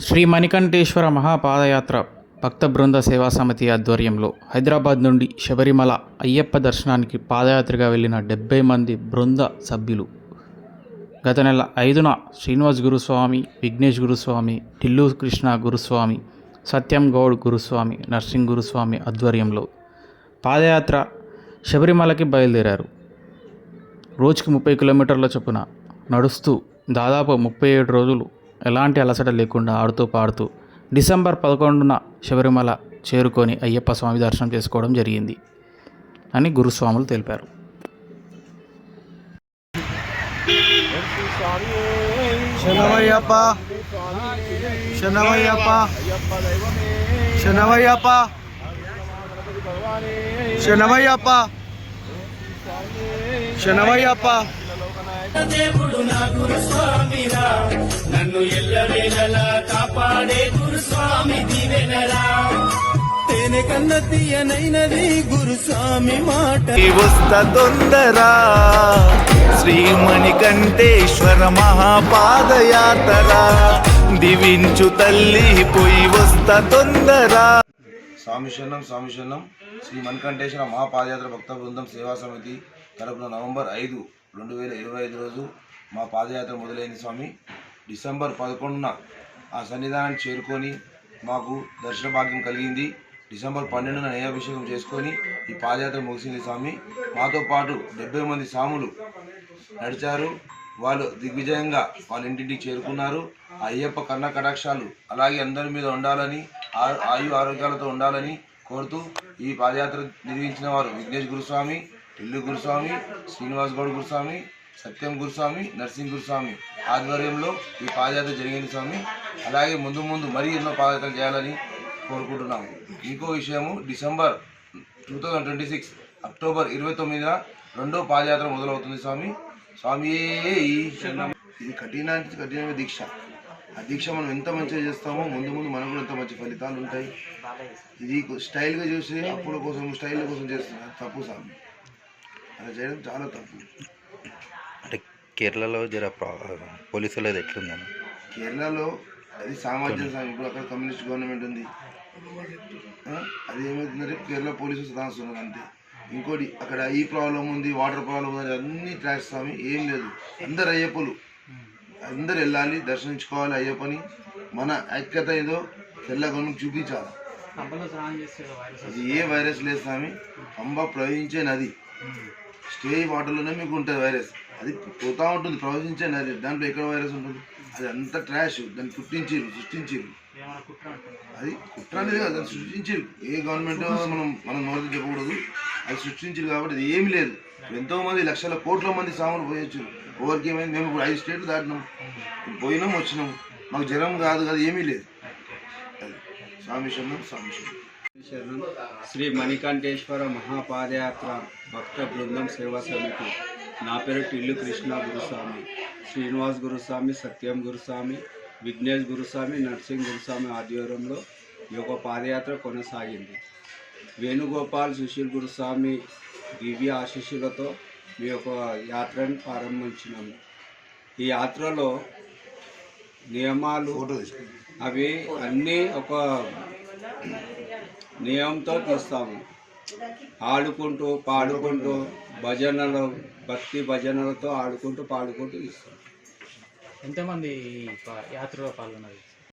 శ్రీ మణికంఠేశ్వర మహాపాదయాత్ర భక్త బృంద సేవా సమితి ఆధ్వర్యంలో హైదరాబాద్ నుండి శబరిమల అయ్యప్ప దర్శనానికి పాదయాత్రగా వెళ్ళిన డెబ్బై మంది బృంద సభ్యులు. గత నెల ఐదున శ్రీనివాస్ గురుస్వామి విఘ్నేష్ గురుస్వామి టిల్లు కృష్ణ గురుస్వామి సత్యం గౌడ్ గురుస్వామి నర్సింగ్ గురుస్వామి ఆధ్వర్యంలో పాదయాత్ర శబరిమలకి బయలుదేరారు. రోజుకి ముప్పై కిలోమీటర్ల చొప్పున నడుస్తూ దాదాపు ముప్పై ఏడు రోజులు ఎలాంటి అలసట లేకుండా ఆడుతూ పాడుతూ డిసెంబర్ పదకొండున శబరిమల చేరుకొని అయ్యప్ప స్వామి దర్శనం చేసుకోవడం జరిగింది అని గురుస్వాములు తెలిపారు. శనవయ్యప్ప శనవయ్యప్ప శనవయ్యప్ప శనవయ్యప్ప శనవయ్యప్ప దేవుడు నా గురుస్వామిరా. నన్ను ఎల్లవేళలా కాపాడే గురుస్వామి దీవెనరా. తేనె కన్న తీయనైనది గురుస్వామి మాట. వస్త తొందరా. శ్రీమణికంఠేశ్వర మహాపాదయాత్ర. దివించు తల్లి పోయి వస్త తొందరా. స్వామి శరణం స్వామి శరణం. శ్రీ మణికంఠేశ్వర మహాపాదయాత్ర భక్త బృందం సేవా సమితి తరపున నవంబర్ ఐదు రెండు వేల ఇరవై ఐదు రోజు మా పాదయాత్ర మొదలైంది స్వామి. డిసెంబర్ పదకొండున ఆ సన్నిధానం చేరుకొని మాకు దర్శన భాగ్యం కలిగింది. డిసెంబర్ పన్నెండున నయాభిషేకం చేసుకొని ఈ పాదయాత్ర ముగిసింది స్వామి. మాతో పాటు డెబ్బై మంది సాములు నడిచారు. వాళ్ళు దిగ్విజయంగా వాళ్ళ ఇంటింటికి చేరుకున్నారు. ఆ అయ్యప్ప కన్న కటాక్షాలు అలాగే అందరి మీద ఉండాలని ఆ- ఆయు ఆరోగ్యాలతో ఉండాలని కోరుతూ ఈ పాదయాత్ర నిర్వహించిన వారు విఘ్నేష్ గురుస్వామి. ఇల్లు గురుస్వామి శ్రీనివాస్ గౌడ్ గురుస్వామి సత్యం గురుస్వామి నర్సింగ్ గురుస్వామి ఆధ్వర్యంలో ఈ పాదయాత్ర జరిగింది స్వామి. అలాగే ముందు ముందు మరీ ఎన్నో పాదయాత్రలు చేయాలని కోరుకుంటున్నాము. ఇంకో విషయము December two thousand twenty six October ఇరవై తొమ్మిదిన రెండో పాదయాత్ర మొదలవుతుంది స్వామి. స్వామి ఇది కఠిన కఠినమైన దీక్ష. ఆ దీక్ష మనం ఎంత మంచిగా చేస్తామో ముందు ముందు మనకు కూడా ఎంత మంచి ఫలితాలు ఉంటాయి. ఇది స్టైల్గా చూసి అప్పుల కోసం స్టైల్ కోసం చేస్తున్నారు తప్పు స్వామి. అలా చేయడం చాలా తప్పు. అంటే కేరళలో జర ప్రా- పోలీసులు అది ఎట్లుందని కేరళలో అది సామాజిక స్వామి ఇప్పుడు అక్కడ కమ్యూనిస్ట్ గవర్నమెంట్ ఉంది. అది ఏమవుతుందంటే కేరళ పోలీసులు సదాస్తున్నారు అంతే. ఇంకోటి అక్కడ ఈ ప్రాబ్లం ఉంది వాటర్ ప్రాబ్లం ఉంది అన్ని ట్రాక్స్ స్వామి ఏం లేదు. అందరు అయ్యప్పలు. అందరు వెళ్ళాలి దర్శించుకోవాలి అయ్యప్పని. మన ఐక్యత ఏదో తెల్లగొను చూపించాలి. అది ఏ వైరస్ లేదు స్వామి పంబ ప్రవహించే నది. స్టే వాటర్లోనే మీకు ఉంటుంది వైరస్ అది పోతా ఉంటుంది ప్రవహించే నది దాంట్లో ఎక్కడ వైరస్ ఉంటుంది? అది అంత ట్రాష్ దాన్ని పుట్టించిరు సృష్టించిరు అది కుట్ర అనేది కాదు దాన్ని సృష్టించిరు ఏ గవర్నమెంట్ మనం మనం నోరు చెప్పకూడదు. అది సృష్టించిరు కాబట్టి అది ఏమీ లేదు. ఎంతో మంది లక్షల కోట్ల మంది సాములు పోయొచ్చు ఎవరికి ఏమైంది మేము ఇప్పుడు ఐదు స్టేట్లు దాటినాం పోయినాం వచ్చినాం మాకు జ్వరం కాదు కదా ఏమీ లేదు. అది. శరణం స్వామి శరణం శ్రీ మణికంఠేశ్వర మహాపాదయాత్ర భక్త బృందం సేవా సమితి. నా పేరు టిల్లు కృష్ణ గురుస్వామి. శ్రీనివాస్ గురుస్వామి సత్యం గురుస్వామి విఘ్నేష్ గురుస్వామి నర్సింగ్ గురుస్వామి ఆధ్వర్యంలో ఈ యొక్క పాదయాత్ర కొనసాగింది. వేణుగోపాల్ సుశీల్ గురుస్వామి దివ్య ఆశీస్సులతో మీ యొక్క యాత్రను ప్రారంభించినాము. ఈ యాత్రలో నియమాలు అవి అన్నీ ఒక నియమంతో తీస్తాము ఆడుకుంటూ పాడుకుంటూ భజనలు భక్తి భజనలతో ఆడుకుంటూ పాడుకుంటూ ఇస్తాం ఎంతమంది యాత్రలో పాల్గొన్నారు?